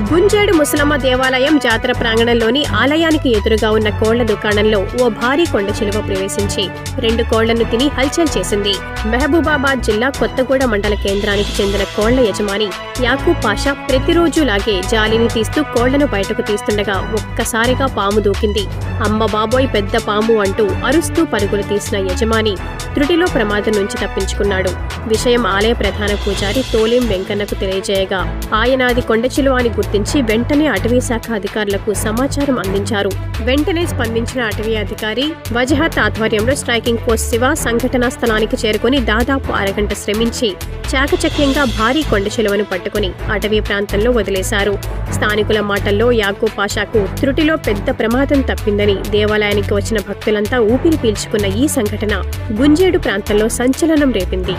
గుంజేడు ముసలమ్మ దేవాలయం జాతర ప్రాంగణంలోని ఆలయానికి ఎదురుగా ఉన్న కోళ్ళ దుకాణంలో ఓ భారీ కొండ చిలువ ప్రవేశించి రెండు కోళ్ళను తిని హల్చల్ చేసింది. మహబూబాబాద్ జిల్లా కొత్తగూడ మండల కేంద్రానికి చెందిన కోళ్ళ యజమాని యాకూబ్ పాషా ప్రతిరోజులాగే జాలిని తీస్తూ కోళ్ళను బయటకు తీస్తుండగా ఒక్కసారిగా పాము దూకింది. అమ్మ బాబోయ్ పెద్ద పాము అంటూ అరుస్తూ పరుగులు తీసిన యజమాని త్రుటిలో ప్రమాదం నుంచి తప్పించుకున్నాడు. విషయం ఆలయ ప్రధాన పూజారి తోలేం వెంకన్నకు తెలియజేయగా ఆయన అది కొండచిలువ అని గుర్తించి వెంటనే అటవీ శాఖ అధికారులకు సమాచారం అందించారు. వెంటనే స్పందించిన అటవీ అధికారి వజహత్ ఆధ్వర్యంలో స్ట్రైకింగ్ పోస్ట్ శివ సంఘటనా స్థలానికి చేరుకుని దాదాపు అరగంట శ్రమించి చాకచక్యంగా భారీ కొండ చెలువను పట్టుకుని అటవీ ప్రాంతంలో వదిలేశారు. స్థానికుల మాటల్లో యాకూబ్ పాషాకు త్రుటిలో పెద్ద ప్రమాదం తప్పిందని దేవాలయానికి వచ్చిన భక్తులంతా ఊపిరి పీల్చుకున్న ఈ సంఘటన గుంజేడు ప్రాంతంలో సంచలనం రేపింది.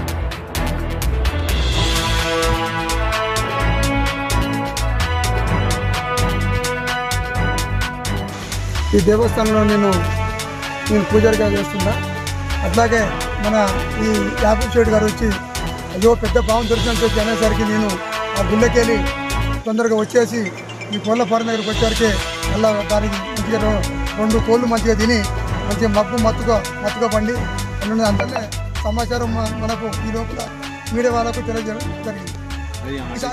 ఈ దేవస్థానంలో నేను నేను పూజారిగా చేస్తున్నా. అట్లాగే మన ఈ యాపూర్ షేడ్ గారు వచ్చి అయ్యో పెద్ద పాము దర్శనం చేసి అనేసరికి నేను ఆ గుళ్ళకెళ్ళి తొందరగా వచ్చేసి ఈ కోళ్ళ ఫారం దగ్గరికి వచ్చేసరికి మళ్ళా దానికి మంచిగా రెండు కోళ్ళు మంచిగా తిని మంచిగా మబ్బు మత్తుగా మత్తుగా పండి అందులో అందులోనే సమాచారం మనకు ఈ లోపల మీడియా వాళ్ళకు తెలియజేయడం జరిగింది. ఈ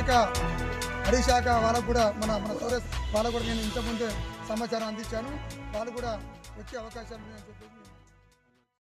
శాఖ వాళ్ళకు కూడా మన మన సోరేష్ వాళ్ళకు కూడా నేను ఇంతకుముందే సమాచారం అందించాను. వాళ్ళు కూడా వచ్చే అవకాశాలు నేను చెప్పేసి